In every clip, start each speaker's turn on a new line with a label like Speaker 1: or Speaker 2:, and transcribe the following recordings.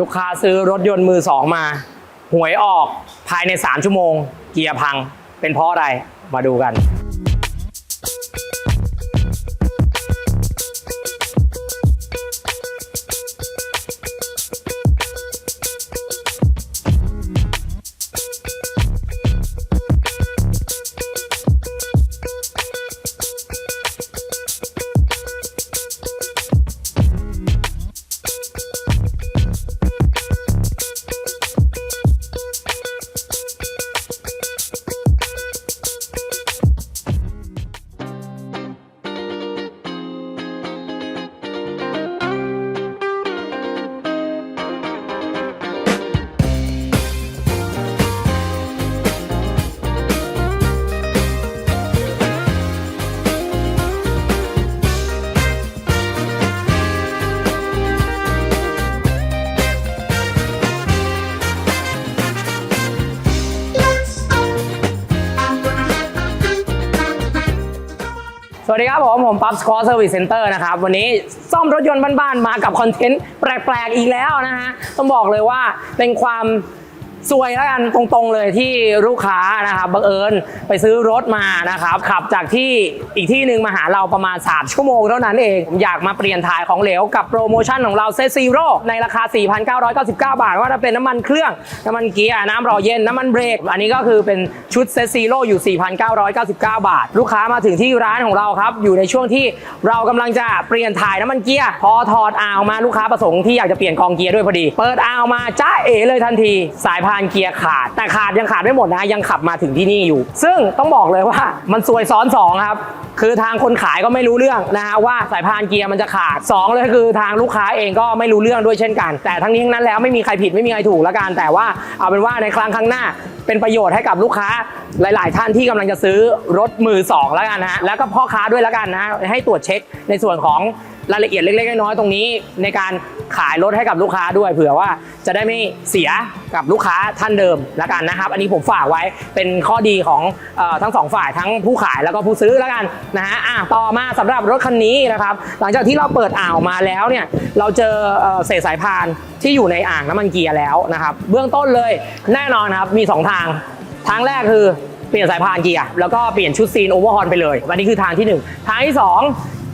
Speaker 1: ลูกค้าซื้อรถยนต์มือสองมา หวยออกภายใน 3 ชั่วโมง เกียร์พัง เป็นเพราะอะไร มาดูกัน วัสดีครับผม ผมปั๊บสกอร์เซอร์วิสเซ็นเตอร์นะครับ วันนี้ซ่อมรถยนต์บ้านๆมากับคอนเทนต์แปลกๆอีกแล้วนะฮะ ต้องบอกเลยว่าเป็นความ ซวยแล้วกันตรงๆเลยที่ลูกค้านะครับบังเอิญไปซื้อรถมานะครับขับจากที่อีกที่หนึ่งมาหาเราประมาณ 3 ชั่วโมงเท่านั้นเองผมอยากมาเปลี่ยนถ่ายของเหลวกับโปรโมชั่นของเราเซซีโร่ในราคา 4,999 บาท ว่าจะเป็นน้ำมันเครื่อง น้ำมันเกียร์น้ำรอเย็น น้ำมันเบรก อันนี้ก็คือเป็นชุดเซซีโร่อยู่ 4,999 บาท ลูกค้ามาถึงที่ร้านของเราครับอยู่ในช่วงที่เรากำลังจะเปลี่ยนถ่ายน้ำมันเกียร์พอถอดอ่าวมาลูกค้าประสงค์ที่อยากจะเปลี่ยนกองเกียร์ด้วยพอดี เปิดอ่าวมาจ้าเอ๋เลยทันทีสายพานเกียร์ขาด แต่ขาดยังขาดไม่หมดนะ ยังขับมาถึงที่นี่อยู่ ซึ่งต้องบอกเลยว่ามันซวยซ้อนสองครับคือทางคนขายก็ไม่รู้เรื่องนะฮะว่าสายพานเกียร์มันจะขาดสองเลยคือทางลูกค้าเองก็ไม่รู้เรื่องด้วยเช่นกัน แต่ทั้งนี้ทั้งนั้นแล้วไม่มีใครผิดไม่มีใครถูกล้วกัน แต่ว่าเอาเป็นว่าในครั้งข้างหน้าเป็นประโยชน์ให้กับลูกค้าหลาย ๆ ท่านที่กำลังจะซื้อรถมือสองแล้วกันนะฮะแล้วก็พ่อค้าด้วยแล้วกันนะให้ตรวจเช็คในส่วนของรายละเอียดเล็ก ๆ น้อย ๆ ตรงนี้ ในการขายรถให้กับลูกค้าด้วยเผื่อว่า จะได้ไม่เสียกับลูกค้าท่านเดิมแล้วกันนะครับ อันนี้ผมฝากไว้เป็นข้อดีของอทั้งสองฝ่ายทั้งผู้ขายแล้วก็ผู้ซื้อแล้วกันนะฮะอะต่อมาสำหรับรถคันนี้นะครับหลังจากที่เราเปิดอ่าวมาแล้วเนี่ยเราเจอเอเศษสายพานที่อยู่ในอ่างน้ำมันเกียร์แล้วนะครับเบื้องต้นเลยแน่นอนนครับมีสองทางทางแรกคือเปลี่ยนสายพานเกียร์แล้วก็เปลี่ยนชุดซีนโอเวอร์ฮอนไปเลยวันนี้คือทางที่หนึ่งทางที่สอง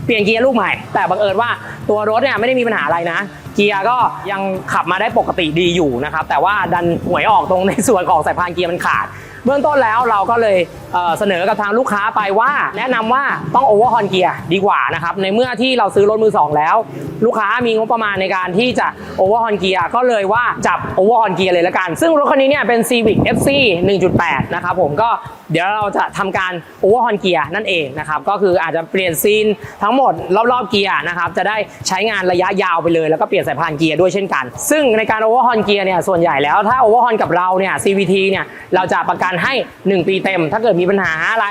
Speaker 1: เปลี่ยนเกียร์ลูกใหม่ แต่บังเอิญว่าตัวรถเนี่ยไม่ได้มีปัญหาอะไรนะ เกียร์ก็ยังขับมาได้ปกติดีอยู่นะครับ แต่ว่าดันหวยออกตรงในส่วนของสายพานเกียร์มันขาด เบื้องต้นแล้วเราก็เลยเเสนอกับทางลูกค้าไปว่า แนะนำว่าต้องโอเวอร์ฮอนเกียร์ดีกว่านะครับ ในเมื่อที่เราซื้อรถมือสองแล้ว ลูกค้ามีงบประมาณในการที่จะโอเวอร์ฮอนเกียร์ก็เลยว่าจับโอเวอร์ฮอนเกียร์เลยละกัน ซึ่งรถคันนี้เนี่ยเป็น Civic FC 1.8 นะครับผมก็ เดี๋ยวเราจะทำการโอเวอร์ฮอนเกียร์นั่นเองนะครับก็คืออาจจะเปลี่ยนซีนทั้งหมดรอบๆเกียร์นะครับจะได้ใช้งานระยะยาวไปเลย แล้วก็เปลี่ยนสายพานเกียร์ด้วยเช่นกัน ซึ่งในการโอเวอร์ฮอนเกียร์เนี่ยส่วนใหญ่แล้วถ้าโอเวอร์ฮอนกับเราเนี่ย CVT เนี่ยเราจะประกันให้ 1 ปีเต็ม ถ้าเกิดมีปัญหาอะไร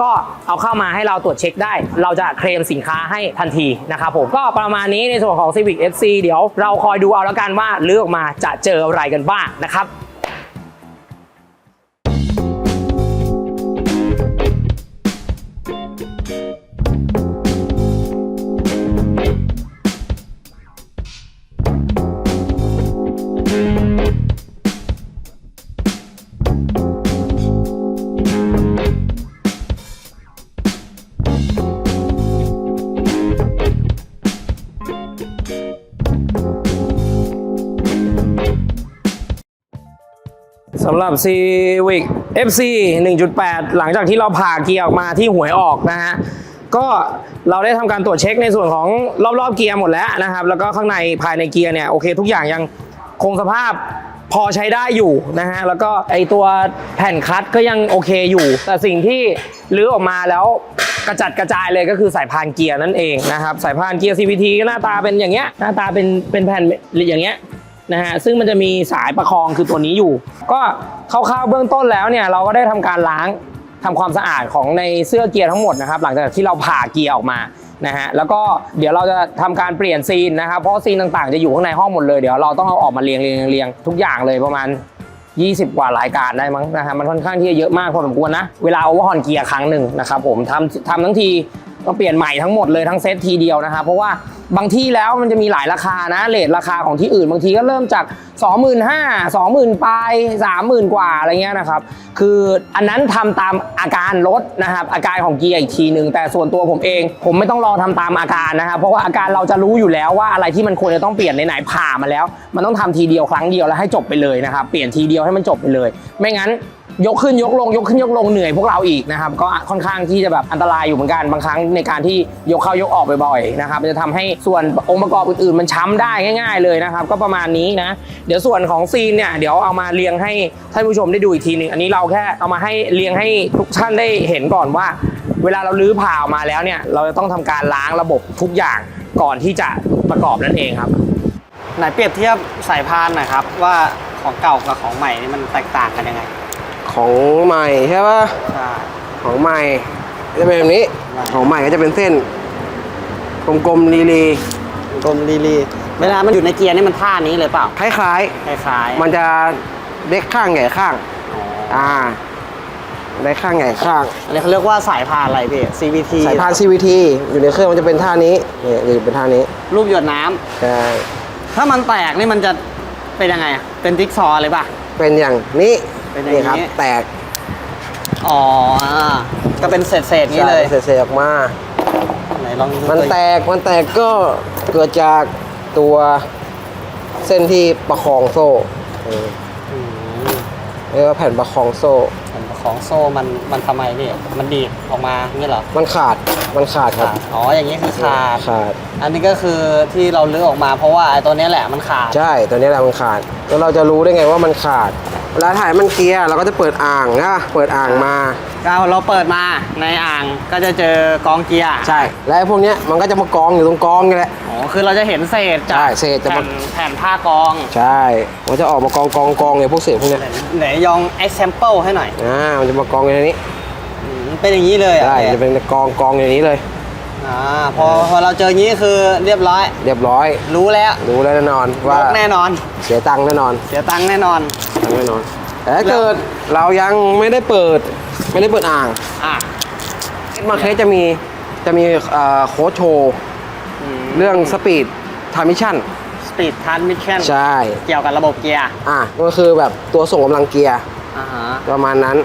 Speaker 1: ก็เอาเข้ามาให้เราตรวจเช็คได้ เราจะเคลมสินค้าให้ทันทีนะครับผมก็ประมาณนี้ในส่วนของ Civic FC เดี๋ยวเราคอยดูเอาแล้วกันว่าเลือกมาจะเจออะไรกันบ้างนะครับ หรับ Civic FC 1.8 หลังจากที่เราผ่าเกียร์ออกมาที่หวยออกนะฮะก็เราได้ทำการตรวจเช็คในส่วนของรอบๆเกียร์หมดแล้วนะครับ แล้วก็ข้างในภายในเกียร์เนี่ยโอเค ทุกอย่างยังคงสภาพพอใช้ได้อยู่นะฮะแล้วก็ไอตัวแผ่นคลัตช์ก็ยังโอเคอยู่ แต่สิ่งที่ลื้อออกมาแล้วกระจัดกระจายเลยก็คือสายพานเกียร์นั่นเองนะครับสายพานเกียร์ CVT ก็หน้าตาเป็นอย่างเงี้ยหน้าตาเป็นเป็นแผ่นอย่างเงี้ย นะฮะซึ่งมันจะมีสายประคองคือตัวนี้อยู่ ก็คร่าวๆเบื้องต้นแล้วเนี่ยเราก็ได้ทำการล้างทำความสะอาดของในเสื้อเกียร์ทั้งหมดนะครับหลังจากที่เราผ่าเกียร์ออกมานะฮะแล้วก็เดี๋ยวเราจะทำการเปลี่ยนซีนนะครับเพราะซีนต่างๆจะอยู่ข้างในห้องหมดเลยเดี๋ยวเราต้องเอาออกมาเรียงเรียงเรียงทุกอย่างเลยประมาณ 20 กว่ารายการได้มั้งนะฮะมันค่อนข้างที่จะเยอะมากพอสมควรนะเวลาโอเวอร์ฮอนเกียร์ครั้งหนึ่งนะครับผมทำทำทั้งที ก็เปลี่ยนใหม่ทั้งหมดเลยทั้งเซตทีเดียวนะครับเพราะว่าบางที่แล้วมันจะมีหลายราคานะเลทราคาของที่อื่นบางทีก็เริ่มจาก 25,000 20,000ปลาย30,000 กว่าอะไรเงี้ยนะครับคืออันนั้นทำตามอาการรถนะครับอาการของเกียร์อีกทีหนึ่งแต่ส่วนตัวผมเอง ผมไม่ต้องรอทำตามอาการนะครับเพราะว่าอาการเราจะรู้อยู่แล้วว่าอะไรที่มันควรจะต้องเปลี่ยนไหนๆผ่ามาแล้ว มันต้องทำทีเดียวครั้งเดียวแล้วให้จบไปเลยนะครับเปลี่ยนทีเดียวให้มันจบไปเลย ไม่งั้น ยกขึ้นยกลงยกขึ้นยกลงเหนื่อยพวกเราอีกนะครับก็ค่อนข้างที่จะแบบอันตรายอยู่เหมือนกันบางครั้งในการที่ยกเข้ายกออกบ่อยๆนะครับมันจะทำให้ส่วนองค์ประกอบอื่นๆมันช้ำได้ง่าย ๆ เลยนะครับ ก็ประมาณนี้นะเดี๋ยวส่วนของซีนเนี่ยเดี๋ยวเอามาเรียงให้ท่านผู้ชมได้ดูอีกทีหนึ่งอันนี้เราแค่เอามาให้เรียงให้ทุกท่านได้เห็นก่อนว่า เวลาเราลื้อผ่าออกมาแล้วเนี่ยเราจะต้องทำการล้างระบบทุกอย่างก่อนที่จะประกอบนั่นเองครับ
Speaker 2: ไหนเปรียบเทียบสายพานหน่อยครับว่าของเก่ากับของใหม่นี่มันแตกต่างกันยังไง
Speaker 3: ของใหม่ใช่ปะ
Speaker 2: ใช่
Speaker 3: ของใหม่ จะเป็นแบบนี้ ของใหม่ก็จะเป็นเส้น กลมๆลีลี
Speaker 2: กลมลีลีเวลามันอยู่ในเกียร์นี่มันท่านี้เลยเปล่า
Speaker 3: คล้าย
Speaker 2: คล้าย
Speaker 3: ๆ
Speaker 2: ๆ
Speaker 3: มันจะเล็กข้างใหญ่ข้าง
Speaker 2: อ๋อ
Speaker 3: อ่าเล็กข้างใหญ่ข้าง
Speaker 2: อันนี้เขาเรียกว่าสายพานอะไรพี่ CVT
Speaker 3: สายพาน CVT อยู่ในเครื่องมันจะเป็นท่านี้นี่อยู่เป็นท่านี้
Speaker 2: รูปหยดน้ำ
Speaker 3: ใช่
Speaker 2: ถ้ามันแตกนี่มันจะเป็นยังไงอะเป็นจิ๊กซอว์เลยป่ะ
Speaker 3: เป็นอย่างนี้
Speaker 2: เป็นอย่างนี้
Speaker 3: ครับแตก
Speaker 2: อ๋ออ่าก็เป็นเศษเศษๆนี้เลย
Speaker 3: ใช่เศษๆออกมา
Speaker 2: ไหนลองดู
Speaker 3: มัน
Speaker 2: ตัว
Speaker 3: แตกมันแตกก็เกิดจากตัวเส้นที่ประคองโซ่เออ
Speaker 2: อืม
Speaker 3: เรียกว่าแผ่นประคองโซ่
Speaker 2: มันของโซ่มันมันทำไมพี่มันดีดออกมางี้เหรอ
Speaker 3: มันขาดมันขาดครับ
Speaker 2: ขาดอ๋ออย่างนี้คือขาด
Speaker 3: ขาด
Speaker 2: อันนี้ก็คือที่เราเลือกออกมาเพราะว่าไอ้ตัวเนี้ยแหละมันขาด
Speaker 3: ใช่ ตัวนี้แหละมันขาด แล้วเราจะรู้ได้ไงว่ามันขาด เวลาถ่ายมันเกียร์เราก็จะเปิดอ่างนะเปิดอ่างมา
Speaker 2: เราเราเปิดมาในอ่างก็จะเจอกองเกียร์
Speaker 3: ใช่ แล้วไอ้พวกเนี้ยมันก็จะมากองอยู่ตรงกองนี่แหละ
Speaker 2: อ๋อ คือเราจะเห็นเศษจาก
Speaker 3: ใช่เศษจะ
Speaker 2: แผ่
Speaker 3: มา
Speaker 2: นแผ่นผ้ากอง
Speaker 3: ใช่มันจะออกมากองกองกองเลยพวกเศษพวกเนี้ย
Speaker 2: ไหนไหนยอง example ให้หน่อย
Speaker 3: อ่ามันจะมากองอยู่ในนี้
Speaker 2: อืมเป็นอย่างนี้เลยเหรอะ
Speaker 3: ใช่จะเป็นกองกองอย่างนี้เลย
Speaker 2: อ่าพอพอเราเจออย่างนี้คือเรียบร้อย
Speaker 3: เรียบร้อย
Speaker 2: รู้แล้ว
Speaker 3: รู้แล้วแน่นอน
Speaker 2: ล
Speaker 3: ว่า
Speaker 2: กแน่นอน
Speaker 3: เสียตังค์แน่นอน
Speaker 2: เสียตังค์แน่นอน
Speaker 3: ตังค์แน่นอนแต่ถ้าเกิดเรายังไม่ได้เปิด ไม่ได้เปิดอ่าง
Speaker 2: อะ
Speaker 3: มาเคสจะมีจะมีเอ่อโค้ชโชว์เรื่องสปีดทามิชั่น
Speaker 2: สปีดทันมิชชั่น
Speaker 3: ใช่
Speaker 2: เกี่ยวกับระบบเกียร์
Speaker 3: อะก็คือแบบตัวส่งกำลังเกียร์
Speaker 2: อ่าฮะ
Speaker 3: ประมาณนั้น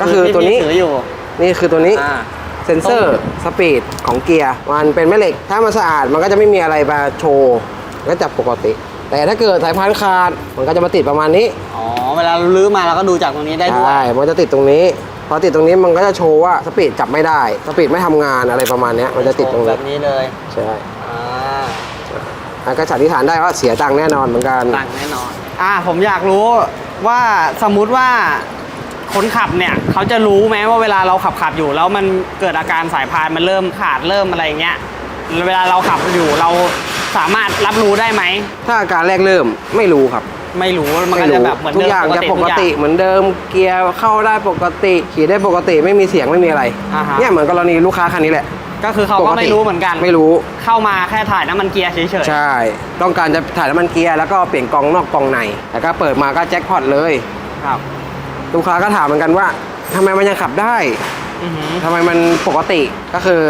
Speaker 2: ก็คือที่
Speaker 3: ตัวนี้
Speaker 2: พี่ถืออยู่
Speaker 3: นี่คือตัวนี้
Speaker 2: อ่า
Speaker 3: เซนเซอร์สปีดของเกียร์มันเป็นแม่เหล็ก ถ้ามันสะอาดมันก็จะไม่มีอะไรมาโชว์ก็จับปกติ แต่ถ้าเกิดสายพานขาดมันก็จะมาติดประมาณนี้
Speaker 2: อ๋อเวลาเราลื้อมาเราก็ดูจากตรงนี้ได้ด้วย
Speaker 3: ใช่มันจะติดตรงนี้พอติดตรงนี้มันก็จะโชว์ว่าสปีดจับไม่ได้สปีดไม่ทำงานอะไรประมาณเนี้ยมันจะติดตรง
Speaker 2: แบ
Speaker 3: นี้
Speaker 2: บนี้เลย
Speaker 3: ใช่
Speaker 2: อ่า
Speaker 3: อะก็สันนิษฐานได้ว่าเสียตังค์แน่นอนเหมือนกัน
Speaker 2: ต่างแน่นอนอ่าผมอยากรู้ว่าสมมุติว่า คนขับเนี่ยเขาจะรู้ไหมว่าเวลาเราขับขับอยู่ แล้วมันเกิดอาการสายพานมันเริ่มขาดเริ่มอะไรเงี้ยเวลาเราขับอยู่เราสามารถรับรู้ได้ไหม
Speaker 3: ถ้าอาการแรกเริ่มไม่รู้ครับ
Speaker 2: ไม่รู้มันก็
Speaker 3: ไม่
Speaker 2: จะ
Speaker 3: รู้
Speaker 2: แบบเหมือน
Speaker 3: ทุก
Speaker 2: เดิม
Speaker 3: อย่างจะปก
Speaker 2: ทุ
Speaker 3: ติ
Speaker 2: อย่าง
Speaker 3: เหมือนเดิมเกียร์เข้าได้ปกติ ขี่ได้ปกติไม่มีเสียงไม่มีอะไร
Speaker 2: อ่าฮะ
Speaker 3: เนี่ยเหมือนกรณีลูกค้าคันนี้แหละ
Speaker 2: ก็คือเขาก็ไม่รู้เหมือนกัน
Speaker 3: ไม่รู้
Speaker 2: เข้ามาแค่ถ่ายน้ำมันเกียร์เฉยๆ
Speaker 3: ใช่ ต้องการจะถ่ายน้ำมันเกียร์แล้วก็เปลี่ยนกองนอกกองในแล้วก็เปิดมาก็แจ็คพอตเลย
Speaker 2: ครับ
Speaker 3: ลูกค้าก็ถามเหมือนกันว่าทำไมมันยังขับได้
Speaker 2: อือหือ
Speaker 3: ทำไมมันปกติก็คือ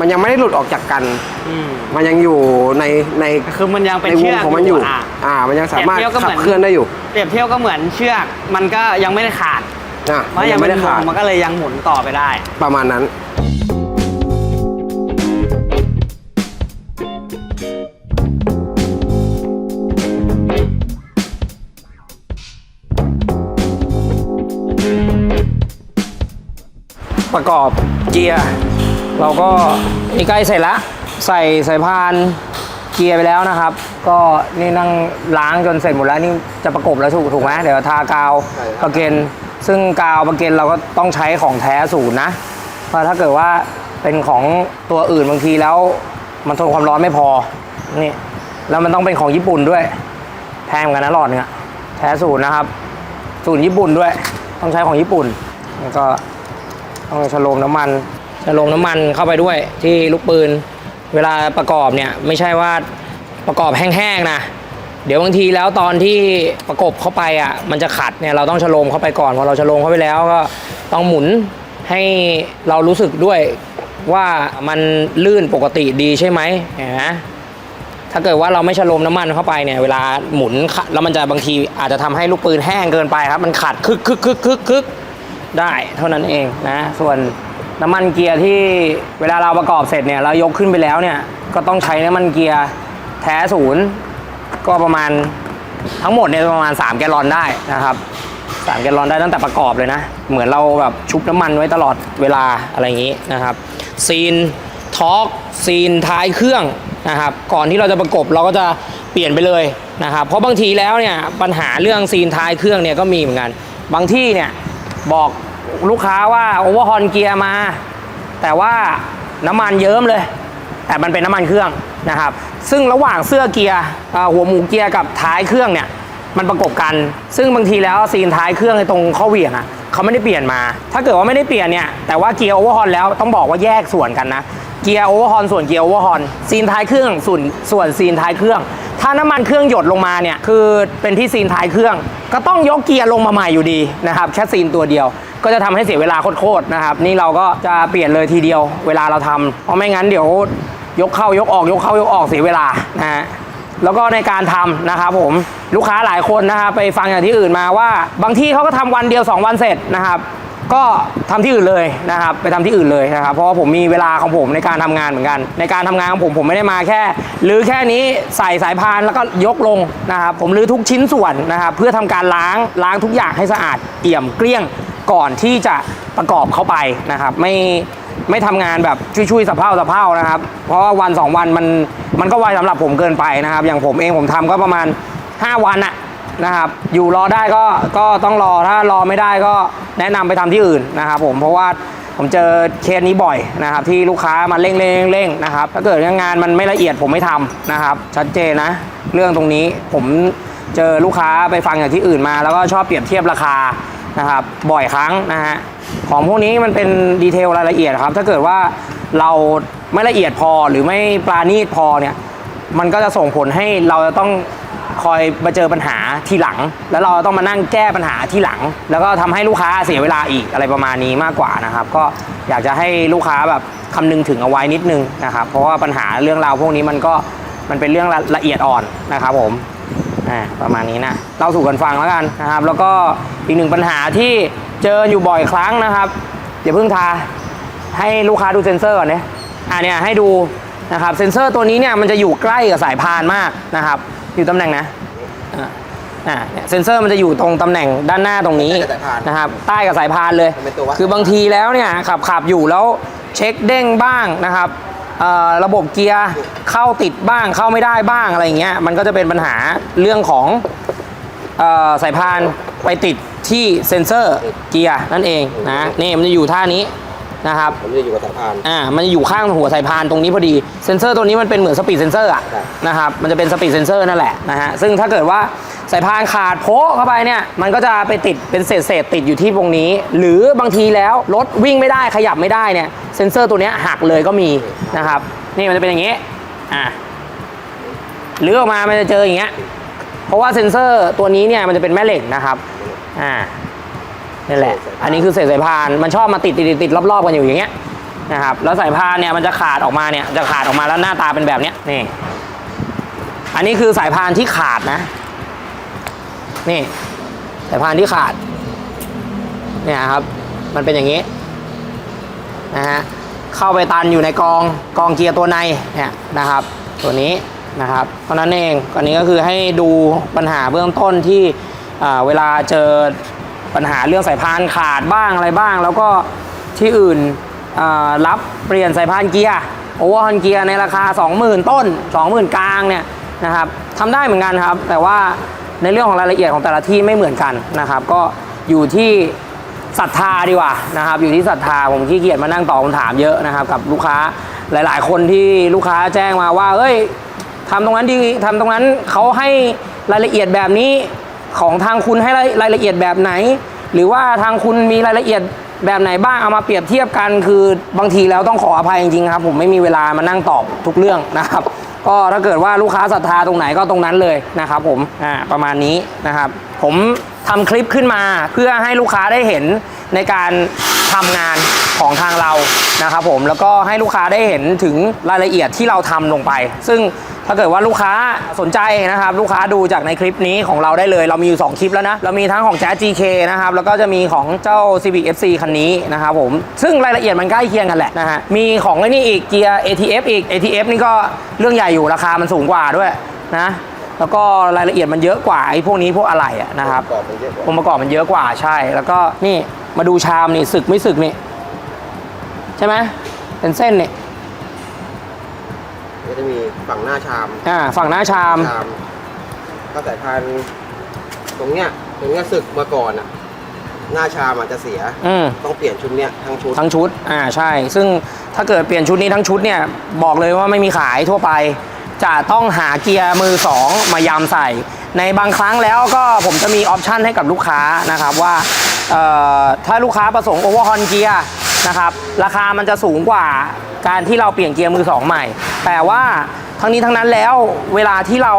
Speaker 3: มันยังไม่ได้หลุดออกจากกัน
Speaker 2: อืม
Speaker 3: มันยังอยู่ในใน
Speaker 2: คือมันยังเป็น
Speaker 3: ในว
Speaker 2: เชื
Speaker 3: ง
Speaker 2: อก
Speaker 3: ของมันอยู่ะ อ่า มันยังสามารถ
Speaker 2: เปรียบเทียบก็เห
Speaker 3: ขั
Speaker 2: มื
Speaker 3: บ
Speaker 2: อน
Speaker 3: เคลื่อนได้อยู่
Speaker 2: เปรียบเทียบก็เหมือนเชือก มันก็ยังไม่ได้ขาด
Speaker 3: อะ
Speaker 2: เพราะยัง
Speaker 3: ไม่
Speaker 2: ไม่
Speaker 3: ได้
Speaker 2: ได้
Speaker 3: ขาด
Speaker 2: มันก็เลยยังหมุนต่อไปได้
Speaker 3: ประมาณนั้น
Speaker 1: ประกอบเกียร์เราก็นี่ใกล้เสร็จแล้วใส่สายพานเกียร์ไปแล้วนะครับ ก็นี่นั่งล้างจนเสร็จหมดแล้วนี่จะประกบแล้วถูกถูกไหมเดี๋ยวทากาว
Speaker 3: ใช่ครับ
Speaker 1: ประเกนซึ่งกาวประเกนเราก็ต้องใช้ของแท้ศูนย์นะเพราะถ้าเกิดว่าเป็นของตัวอื่นบางทีแล้ว มันทนความร้อนไม่พอนี่แล้วมันต้องเป็นของญี่ปุ่นด้วย แพงเหมือนกันนะหลอดเนี่ยแท้ศูนย์นะครับศูนย์ญี่ปุ่นด้วย ต้องใช้ของญี่ปุ่นแล้วก็ ต้องฉโลมน้ำมันฉโลมน้ำมันเข้าไปด้วยที่ลูกปืน เวลาประกอบเนี่ยไม่ใช่ว่าประกอบแห้งๆนะเดี๋ยวบางทีแล้วตอนที่ประกบเข้าไปอะมันจะขัดเนี่ยเราต้องฉโลมเข้าไปก่อนพอเราฉโลมเข้าไปแล้วก็ต้องหมุนให้เรารู้สึกด้วยว่ามันลื่นปกติดีใช่ไหมเห็นไหมถ้าเกิดว่าเราไม่ชโลมน้ำมันเข้าไปเนี่ยเวลาหมุนขัดแล้วมันจะบางทีอาจจะทำให้ลูกปืนแห้งเกินไปครับ มันขัดคึกคึกคึกคึกคึก ได้เท่านั้นเองนะส่วนน้ำมันเกียร์ที่เวลาเราประกอบเสร็จเนี่ยเรายกขึ้นไปแล้วเนี่ยก็ต้องใช้น้ำมันเกียร์แท้ศูนย์ก็ประมาณทั้งหมดเนี่ยประมาณ 3 แกลลอนได้นะครับสามแกลลอนได้ตั้งแต่ประกอบเลยนะ เหมือนเราแบบชุบน้ำมันไว้ตลอดเวลาอะไรอย่างนี้นะครับซีนทอร์กซีนท้ายเครื่องนะครับก่อนที่เราจะประกบเราก็จะเปลี่ยนไปเลยนะครับเพราะบางทีแล้วเนี่ยปัญหาเรื่องซีนท้ายเครื่องเนี่ยก็มีเหมือนกัน บางที่เนี่ย บอกลูกค้าว่าโอเวอร์ฮอนเกียร์มา แต่ว่าน้ำมันเยิ้มเลย แต่มันเป็นน้ำมันเครื่องนะครับ ซึ่งระหว่างเสื้อเกียร์หัวหมูเกียร์กับท้ายเครื่องเนี่ยมันประกบกัน ซึ่งบางทีแล้วซีนท้ายเครื่องในตรงข้อเหวี่ยงอะเขาไม่ได้เปลี่ยนมา ถ้าเกิดว่าไม่ได้เปลี่ยนเนี่ย แต่ว่าเกียร์โอเวอร์ฮอนแล้วต้องบอกว่าแยกส่วนกันนะ เกียร์โอเวอร์ฮอนส่วนเกียร์โอเวอร์ฮอน ซีนท้ายเครื่องส่วนส่วนซีนท้ายเครื่อง ถ้าน้ำมันเครื่องหยดลงมาเนี่ย คือเป็นที่ซีนท้ายเครื่อง ก็ต้องยกเกียร์ลงมาใหม่อยู่ดีนะครับแค่ซีนตัวเดียว ก็จะทำให้เสียเวลาโคตรๆนะครับนี่เราก็จะเปลี่ยนเลยทีเดียว เวลาเราทำเพราะไม่งั้นเดี๋ยวยกเข้ายกออกยกเข้ายกออกเสียเวลานะฮะแล้วก็ในการทำนะครับผมลูกค้าหลายคนนะครับไปฟังจากที่อื่นมาว่า บางที่เขาก็ทำวันเดียว 2 วันเสร็จนะครับ ก็ทำที่อื่นเลยนะครับ ไปทำที่อื่นเลยนะครับ เพราะว่าผมมีเวลาของผมในการทำงานเหมือนกัน ในการทำงานของผมผมไม่ได้มาแค่หรือแค่นี้ใส่สายพานแล้วก็ยกลงนะครับ ผมรื้อทุกชิ้นส่วนนะครับ เพื่อทำการล้างล้างทุกอย่างให้สะอาดเอี่ยมเกลี้ยงก่อนที่จะประกอบเข้าไปนะครับ ไม่ไม่ทำงานแบบชุยๆสะเพร่าสะเพร่านะครับ เพราะว่าวัน 2 วันมันมันก็ไวสำหรับผมเกินไปนะครับ อย่างผมเองผมทำก็ประมาณ 5 วันอะ นะครับ อยู่รอได้ก็ก็ต้องรอถ้ารอไม่ได้ก็แนะนำไปทำที่อื่นนะครับผมเพราะว่าผมเจอเคสนี้บ่อยนะครับ ที่ลูกค้ามาเร่งเร่งเร่งนะครับ ถ้าเกิดงานมันไม่ละเอียดผมไม่ทำนะครับ ชัดเจนนะ เรื่องตรงนี้ผมเจอลูกค้าไปฟังจากที่อื่นมา แล้วก็ชอบเปรียบเทียบราคานะครับ บ่อยครั้งนะฮะของพวกนี้มันเป็นดีเทลรายละเอียดครับ ถ้าเกิดว่าเราไม่ละเอียดพอหรือไม่ปราณีตพอเนี่ย มันก็จะส่งผลให้เราจะต้อง คอยมาเจอปัญหาทีหลัง แล้วเราต้องมานั่งแก้ปัญหาทีหลัง แล้วก็ทำให้ลูกค้าเสียเวลาอีกอะไรประมาณนี้มากกว่านะครับ ก็อยากจะให้ลูกค้าแบบคำนึงถึงเอาไว้นิดนึงนะครับ เพราะว่าปัญหาเรื่องราวพวกนี้มันก็มันเป็นเรื่องละละเอียดอ่อนนะครับผมอ่าประมาณนี้นะเล่าสู่กันฟังแล้วกันนะครับ แล้วก็อีกหนึ่งปัญหาที่เจออยู่บ่อยครั้งนะครับอย่าเพิ่งทาให้ลูกค้าดูเซ็นเซอร์ก่อนเนี่ยอ่าเนี่ยให้ดูนะครับเซ็นเซอร์ตัวนี้เนี่ยมันจะอยู่ใกล้กับสายพานมากนะครับ อยู่ตำแหน่งนะอ่าอ่าเนี่ยเซ็นเซอร์มันจะอยู่ตรงตำแหน่งด้านหน้าตรงนี้
Speaker 3: ใต้กับสายพาน
Speaker 1: นะครับใต้กับสายพานเลย
Speaker 3: มันเป็นตัววัด
Speaker 1: คือบางทีแล้วเนี่ยขับขับอยู่แล้วเช็คเด้งบ้างนะครับเอ่อระบบเกียร์เข้าติดบ้างเข้าไม่ได้บ้างอะไรอย่างเงี้ยมันก็จะเป็นปัญหาเรื่องของเอ่อสายพานไปติดที่เซ็นเซอร์เกียร์นั่นเองนะนี่มันจะอยู่ท่านี้ นะครับ
Speaker 3: ผมจะอยู่กับสายพาน
Speaker 1: อ่า มันจะอยู่ข้างหัวสายพานตรงนี้พอดี เซนเซอร์ตัวนี้มันเป็นเหมือนสปีดเซนเซอร์อะ
Speaker 3: ครับ
Speaker 1: นะครับ มันจะเป็นสปีดเซนเซอร์นั่นแหละนะฮะ ซึ่งถ้าเกิดว่าสายพานขาดโผล่เข้าไปเนี่ย มันก็จะไปติดเป็นเศษเศษๆติดอยู่ที่ตรงนี้ หรือบางทีแล้วรถวิ่งไม่ได้ขยับไม่ได้เนี่ย เซนเซอร์ตัวเนี้ยหักเลยก็มีนะครับ นี่มันจะเป็นอย่างนี้ อ่าหรือออกมามันจะเจออย่างเงี้ย เพราะว่าเซนเซอร์ตัวนี้เนี่ยมันจะเป็นแม่เหล็กนะครับ อ่า นี่แหละ อันนี้คือเศษสายพานมันชอบมาติดติดติดติดรอบๆกันอยู่อย่างเงี้ยนะครับ แล้วสายพานเนี่ยมันจะขาดออกมาเนี่ยจะขาดออกมาแล้วหน้าตาเป็นแบบเนี้ยนี่ อันนี้คือสายพานที่ขาดนะ นี่ สายพานที่ขาด เนี่ยครับ มันเป็นอย่างนี้นะฮะเข้าไปตันอยู่ในกองกองเกียร์ตัวในเนี่ยนะครับ ตัวนี้นะครับเพราะนั้นเองอันนี้ก็คือให้ดูปัญหาเบื้องต้นที่อ่าเวลาเจอ ปัญหาเรื่องสายพานขาดบ้างอะไรบ้าง แล้วก็ที่อื่นรับเปลี่ยนสายพานเกียร์โอเวอร์ฮอนเกียร์ในราคา 20,000 ต้น 20,000 กลางเนี่ยนะครับทำได้เหมือนกันครับ แต่ว่าในเรื่องของรายละเอียดของแต่ละที่ไม่เหมือนกันนะครับ ก็อยู่ที่ศรัทธาดีกว่านะครับ อยู่ที่ศรัทธาผมขี้เกียจมานั่งตอบคำถามเยอะนะครับ กับลูกค้าหลาย ๆ คนที่ลูกค้าแจ้งมาว่าเอ้ยทำตรงนั้นดีทำตรงนั้นเขาให้รายละเอียดแบบนี้ ของทางคุณให้รายละเอียดแบบไหน หรือว่าทางคุณมีรายละเอียดแบบไหนบ้างเอามาเปรียบเทียบกันคือบางทีแล้วต้องขออภัยจริงๆครับ ผมไม่มีเวลามานั่งตอบทุกเรื่องนะครับ ก็ถ้าเกิดว่าลูกค้าศรัทธาตรงไหนก็ตรงนั้นเลยนะครับ ผมอ่าประมาณนี้นะครับ ผมทำคลิปขึ้นมาเพื่อให้ลูกค้าได้เห็นในการทำงานของทางเรานะครับ ผมแล้วก็ให้ลูกค้าได้เห็นถึงรายละเอียดที่เราทำลงไป ซึ่ง ถ้าเกิดว่าลูกค้าสนใจนะครับ ลูกค้าดูจากในคลิปนี้ของเราได้เลย เรามีอยู่ 2 คลิปแล้วนะ เรามีทั้งของ Jazz GK นะครับ แล้วก็จะมีของเจ้า Civic FC คันนี้นะครับผม ซึ่งรายละเอียดมันใกล้เคียงกันแหละนะฮะ มีของไอ้นี่อีกเกียร์ ATF อีก ATF นี่ก็เรื่องใหญ่อยู่ราคามันสูงกว่าด้วยนะแล้วก็รายละเอียดมันเยอะกว่าไอ้พวกนี้พวกอะไรอะนะครับ
Speaker 3: กรอบมันเยอะกว่า
Speaker 1: องค์ประกอบมันเยอะกว่าใช่ แล้วก็นี่มาดูชามนี่สึกไม่สึกนี่ใช่ไหมเป็นเส้นนี่
Speaker 3: ก็ จะมีฝั่งหน้าชาม
Speaker 1: อ่าฝั่งหน้าชาม
Speaker 3: ชามก็สายพานตรงเนี้ยตรงเนี้ยสึกมาก่อนอะ หน้าชามอาจจะเสีย
Speaker 1: อืม
Speaker 3: ต้องเปลี่ยนชุดเนี้ยทั้งชุด
Speaker 1: ทั้งชุด อ่า ใช่ ซึ่งถ้าเกิดเปลี่ยนชุดนี้ทั้งชุดเนี่ย บอกเลยว่าไม่มีขายทั่วไป จะต้องหาเกียร์มือ 2 มายำใส่ ในบางครั้งแล้วก็ผมจะมีออปชันให้กับลูกค้านะครับว่าเอ่อถ้าลูกค้าประสงค์โอเวอร์ฮอนเกียร์ นะครับ ราคามันจะสูงกว่าการที่เราเปลี่ยนเกียร์มือ2ใหม่ แต่ว่าทั้งนี้ทั้งนั้นแล้วเวลาที่เรา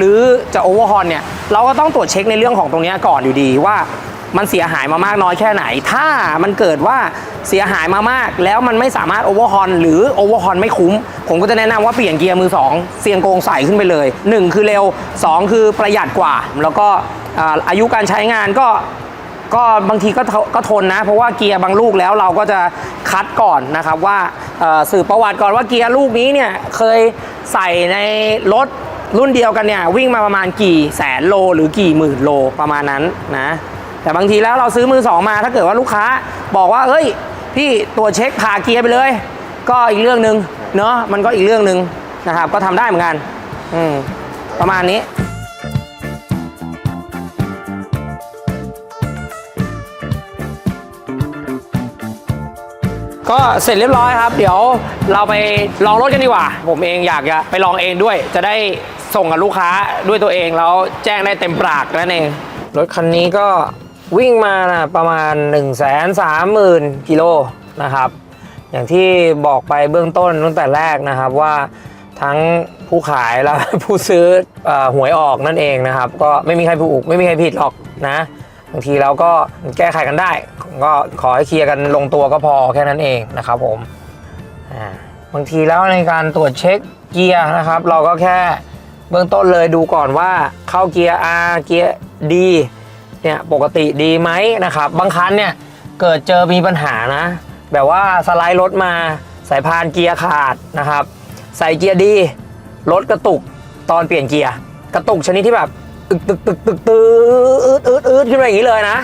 Speaker 1: ลื้อจะโอเวอร์ฮอนเนี่ยเราก็ต้องตรวจเช็คในเรื่องของตรงนี้ก่อนอยู่ดีว่ามันเสียหายมามากน้อยแค่ไหน ถ้ามันเกิดว่าเสียหายมามาก แล้วมันไม่สามารถโอเวอร์ฮอนหรือโอเวอร์ฮอนไม่คุ้ม ผมก็จะแนะนำว่าเปลี่ยนเกียร์มือ 2 เสียงโกงใส่ขึ้นไปเลย 1 คือเร็ว 2 คือประหยัดกว่า แล้วก็อายุการใช้งานก็ ก็บางทีก็ก็ทนนะ เพราะว่าเกียร์บางลูกแล้วเราก็จะคัดก่อนนะครับว่าเอ่อสืบประวัติก่อนว่าเกียร์ลูกนี้เนี่ยเคยใส่ในรถรุ่นเดียวกันเนี่ยวิ่งมาประมาณกี่แสนโลหรือกี่หมื่นโลประมาณนั้นนะแต่บางทีแล้วเราซื้อมือสองมาถ้าเกิดว่าลูกค้าบอกว่าเฮ้ยพี่ตัวเช็คผ่าเกียร์ไปเลย ก็อีกเรื่องหนึ่งเนาะมันก็อีกเรื่องหนึ่งนะครับก็ทำได้เหมือนกัน อืมประมาณนี้ ก็เสร็จเรียบร้อยครับ เดี๋ยวเราไปลองรถกันดีกว่า ผมเองอยากจะไปลองเองด้วย จะได้ส่งกับลูกค้าด้วยตัวเองแล้วแจ้งได้เต็มปากนั่นเอง รถคันนี้ก็วิ่งมานะประมาณ 1 3 0 0 0 0กิโลนะครับ อย่างที่บอกไปเบื้องต้นตั้งแต่แรกนะครับว่าทั้งผู้ขายและผู้ซื้ออหวยออกนั่นเองนะครับ ก็ไม่มีใครถูกไม่มีใครผิดหรอกนะ บางทีเราก็แก้ไขกันได้ ก็ขอให้เคลียร์กันลงตัวก็พอแค่นั้นเองนะครับผมบางทีแล้วในการตรวจเช็คเกียร์นะครับ เราก็แค่เบื้องต้นเลยดูก่อนว่าเข้าเกียร์ R เกียร์ D เนี่ยปกติดีไหมนะครับ บางคันเนี่ยเกิดเจอมีปัญหานะ แบบว่าสไลด์รถมาสายพานเกียร์ขาดนะครับ ใส่เกียร์ดีรถกระตุกตอนเปลี่ยนเกียร์ กระตุกชนิดที่แบบ ตึกตึกตึกตึกตึกอืดอืดอืดขึ้นไปอย่างนี้เลยนะ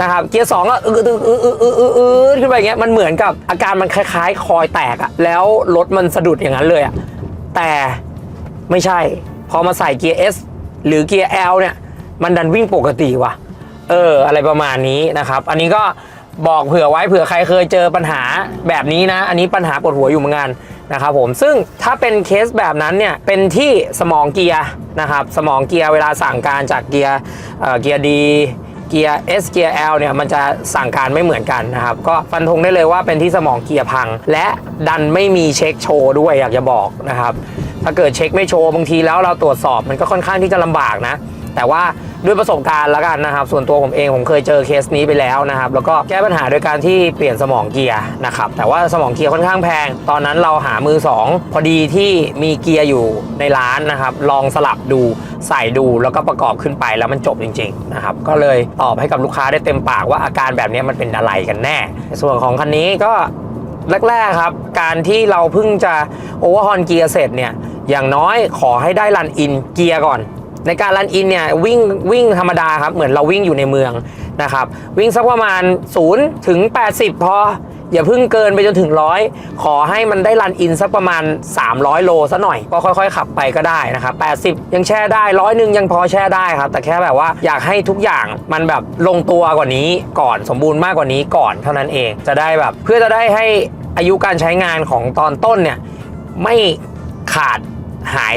Speaker 1: นะครับเกียร์สองก็อืดอืดอืดอืดอืดอืดอืดขึ้นไปอย่างเงี้ยมันเหมือนกับอาการมันคล้ายๆ คอยแตกอะแล้วรถมันสะดุดอย่างนั้นเลยอะแต่ไม่ใช่ พอมาใส่เกียร์ S หรือเกียร์ L เนี่ย มันดันวิ่งปกติว่ะเอออะไรประมาณนี้นะครับ อันนี้ก็ บอกเผื่อไว้เผื่อใครเคยเจอปัญหาแบบนี้นะ อันนี้ปัญหาปวดหัวอยู่เหมือนกันนะครับผมซึ่งถ้าเป็นเคสแบบนั้นเนี่ยเป็นที่สมองเกียร์นะครับสมองเกียร์เวลาสั่งการจากเกียร์เกียร์ดีเกียร์ S เกียร์ L เนี่ยมันจะสั่งการไม่เหมือนกันนะครับ ก็ฟันธงได้เลยว่าเป็นที่สมองเกียร์พัง และดันไม่มีเช็คโชว์ด้วยอยากจะบอกนะครับ ถ้าเกิดเช็คไม่โชว์บางทีแล้วเราตรวจสอบมันก็ค่อนข้างที่จะลำบากนะ แต่ว่า ด้วยประสบการณ์แล้วกันนะครับ ส่วนตัวผมเองผมเคยเจอเคสนี้ไปแล้วนะครับ แล้วก็แก้ปัญหาโดยการที่เปลี่ยนสมองเกียร์นะครับ แต่ว่าสมองเกียร์ค่อนข้างแพง ตอนนั้นเราหามือ 2 พอดีที่มีเกียร์อยู่ในร้านนะครับ ลองสลับดูใส่ดูแล้วก็ประกอบขึ้นไปแล้วมันจบจริงๆนะครับ ก็เลยตอบให้กับลูกค้าได้เต็มปากว่าอาการแบบนี้มันเป็นอะไรกันแน่ ส่วนของคันนี้ก็แรกๆครับ การที่เราเพิ่งจะโอเวอร์ฮอนเกียร์เสร็จเนี่ยอย่างน้อยขอให้ได้รันอินเกียร์ก่อน ในการรันอินเนี่ยวิ่งวิ่งธรรมดาครับเหมือนเราวิ่งอยู่ในเมืองนะครับวิ่งสักประมาณ0ถึง80 พอ อย่าเพิ่งเกินไปจนถึงร้อยขอให้มันได้รันอินสักประมาณ 300 โลซะหน่อยก็ค่อยๆ ขับไปก็ได้นะครับ80 ยังแช่ได้ร้อยหนึ่งยังพอแช่ได้ครับ แต่แค่แบบว่าอยากให้ทุกอย่างมันแบบลงตัวกว่านี้ก่อนสมบูรณ์มากกว่านี้ก่อนเท่านั้นเองจะได้แบบ เพื่อจะได้ให้อายุการใช้งานของตอนต้นเนี่ยไม่ขาดหาย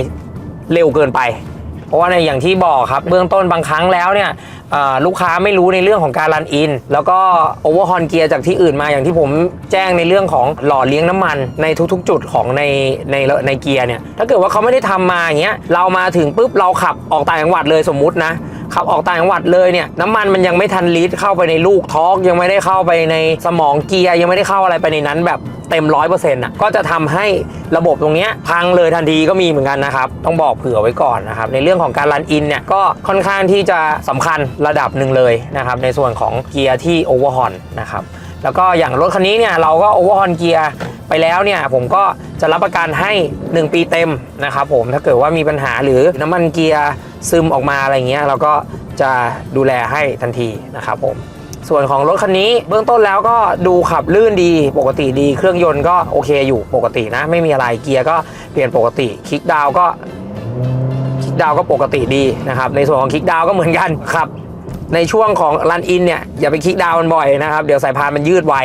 Speaker 1: เร็วเกินไป เพราะว่าในอย่างที่บอกครับเบื้องต้นบางครั้งแล้วเนี่ยลูกค้าไม่รู้ในเรื่องของการรันอิน แล้วก็โอเวอร์ฮอนเกียร์จากที่อื่นมาอย่างที่ผมแจ้งในเรื่องของหล่อเลี้ยงน้ำมันในทุกๆ จุดของในในในเกียร์เนี่ยถ้าเกิดว่าเขาไม่ได้ทำมาอย่างเงี้ยเรามาถึงปุ๊บเราขับออกต่างจังหวัดเลยสมมุตินะขับออกต่างจังหวัดเลยเนี่ยน้ำมันมันยังไม่ทันลิตรเข้าไปในลูกท้อกยังไม่ได้เข้าไปในสมองเกียร์ยังไม่ได้เข้าอะไรไปในนั้น แบบเต็มร้อยเปอร์เซ็นต์อะก็จะทำให้ระบบตรงเนี้ยพังเลยทันทีก็มีเหมือนกันนะครับ ต้องบอกเผื่อไว้ก่อนนะครับ ในเรื่องของการรันอินเนี่ยก็ค่อนข้างที่จะสำคัญระดับหนึ่งเลยนะครับในส่วนของเกียร์ที่โอเวอร์ฮอนนะครับ แล้วก็อย่างรถคันนี้เนี่ยเราก็โอเวอร์ฮอนเกียร์ไปแล้วเนี่ยผมก็จะรับประกันให้ 1 ปีเต็มนะครับผมถ้าเกิดว่ามีปัญหาหรือน้ำมันเกียร์ซึมออกมาอะไรเงี้ยเราก็จะดูแลให้ทันทีนะครับผมส่วนของรถคันนี้เบื้องต้นแล้วก็ดูขับลื่นดีปกติดีเครื่องยนต์ก็โอเคอยู่ปกตินะ ไม่มีอะไรเกียร์ก็เปลี่ยนปกติคลิกดาวก็คลิกดาวก็ปกติดีนะครับในส่วนของคลิกดาวก็เหมือนกันครับ ในช่วงของรันอินเนี่ยอย่าไปคลิกดาวมันบ่อยนะครับ เดี๋ยวสายพานมันยืดไว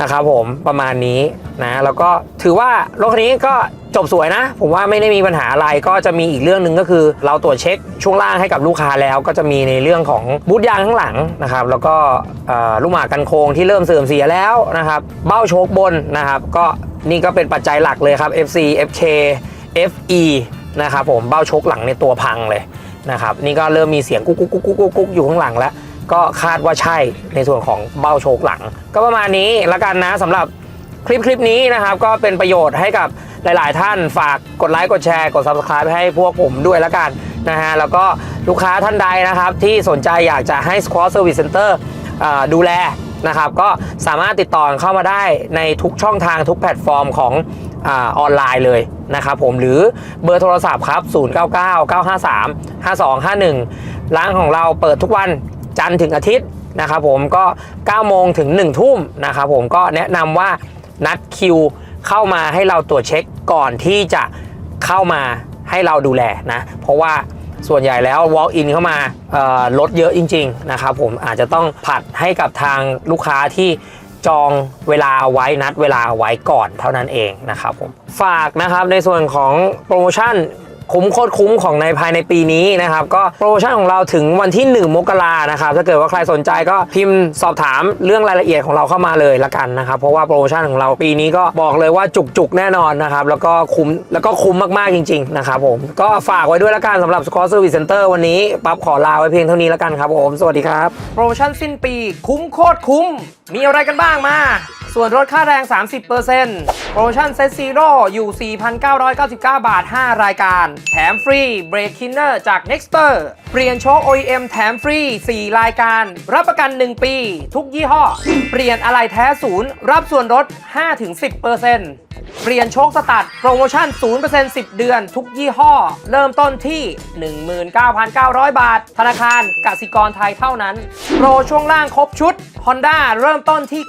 Speaker 1: นะครับผมประมาณนี้นะแล้วก็ถือว่ารถคันนี้ก็จบสวยนะ ผมว่าไม่ได้มีปัญหาอะไรก็จะมีอีกเรื่องหนึ่งก็คือ เราตรวจเช็คช่วงล่างให้กับลูกค้าแล้ว ก็จะมีในเรื่องของบูทยางข้างหลังนะครับแล้วก็ลูกหมากกันโค้งที่เริ่มเสื่อมเสียแล้วนะครับเบ้าโชคบนนะครับก็นี่ก็เป็นปัจจัยหลักเลยครับ FC FK FE นะครับผมเบ้าโชคหลังในตัวพังเลย นะครับนี่ก็เริ่มมีเสียงกุ๊กกุ๊กกุ๊กกุ๊กกุ๊กกุ๊กอยู่ข้างหลังแล้ว ก็คาดว่าใช่ในส่วนของเบ้าโชคหลัง ก็ประมาณนี้ละกันนะสำหรับคลิปคลิปนี้นะครับก็เป็นประโยชน์ให้กับหลาย ๆ ท่านฝากกดไลค์กดแชร์กด subscribe ให้พวกผมด้วยละกันนะฮะแล้วก็ลูกค้าท่านใดนะครับ ที่สนใจอยากจะให้ Squad Service Center ดูแลนะครับก็สามารถติดต่อเข้ามาได้ในทุกช่องทางทุกแพลตฟอร์มของ ออนไลน์เลยนะครับผมหรือเบอร์โทรศัพท์ครับ 099 953 5251 ร้านของเราเปิดทุกวันจันทร์ถึงอาทิตย์นะครับผมก็ 9 โมงถึง 1 ทุ่มนะครับผมก็แนะนำว่านัดคิวเข้ามาให้เราตรวจเช็คก่อนที่จะเข้ามาให้เราดูแลนะ เพราะว่าส่วนใหญ่แล้ว walk in เข้ามาลดเยอะจริง ๆ นะครับผมอาจจะต้องผัดให้กับทางลูกค้าที่ จองเวลาเอาไว้นัดเวลาเอาไว้ก่อนเท่านั้นเองนะครับผมฝากนะครับในส่วนของโปรโมชั่นคุ้มโคตรคุ้มของในภายในปีนี้นะครับ ก็โปรโมชั่นของเราถึงวันที่ 1 มกรานะครับ ถ้าเกิดว่าใครสนใจก็พิมพ์สอบถามเรื่องรายละเอียดของเราเข้ามาเลยละกันนะครับ เพราะว่าโปรโมชั่นของเราปีนี้ก็บอกเลยว่าจุกๆแน่นอนนะครับ แล้วก็คุ้มแล้วก็คุ้มมากๆจริง ๆ นะครับผม ก็ฝากไว้ด้วยละกันสำหรับ Score Service Center วันนี้ปั๊บขอลาไว้เพียงเท่านี้ละกันครับผมสวัสดีครับโปรโมชั่นสิ้นปี คุ้มโคตรคุ้ม มีอะไรกันบ้างมา ส่วนลดค่าแรง 30%โปรโมชั่นเซตซีโร่อยู่ 4,999 บาท 5 รายการ แถมฟรีเบรกคินเนอร์จาก Nexter เปลี่ยนโชค OEM แถมฟรี 4 รายการ รับประกัน 1 ปี ทุกยี่ห้อ เปลี่ยนอะไหล่แท้ศูนย์รับส่วนลด 5-10% เปลี่ยนโชคสตัดโปรโมชั่น 0% 10 เดือน ทุกยี่ห้อ เริ่มต้นที่ 19,900 บาท ธนาคารกสิกรไทยเท่านั้น โปรช่วงล่างครบชุด Honda เริ่มต้นที่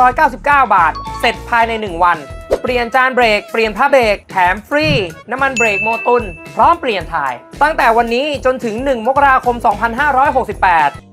Speaker 1: 9,999 บาท เสร็จภายใน 1 วัน เปลี่ยนจานเบรก เปลี่ยนผ้าเบรก แถมฟรี น้ำมันเบรกโมตุน พร้อมเปลี่ยนถ่าย ตั้งแต่วันนี้จนถึง 1 มกราคม 2568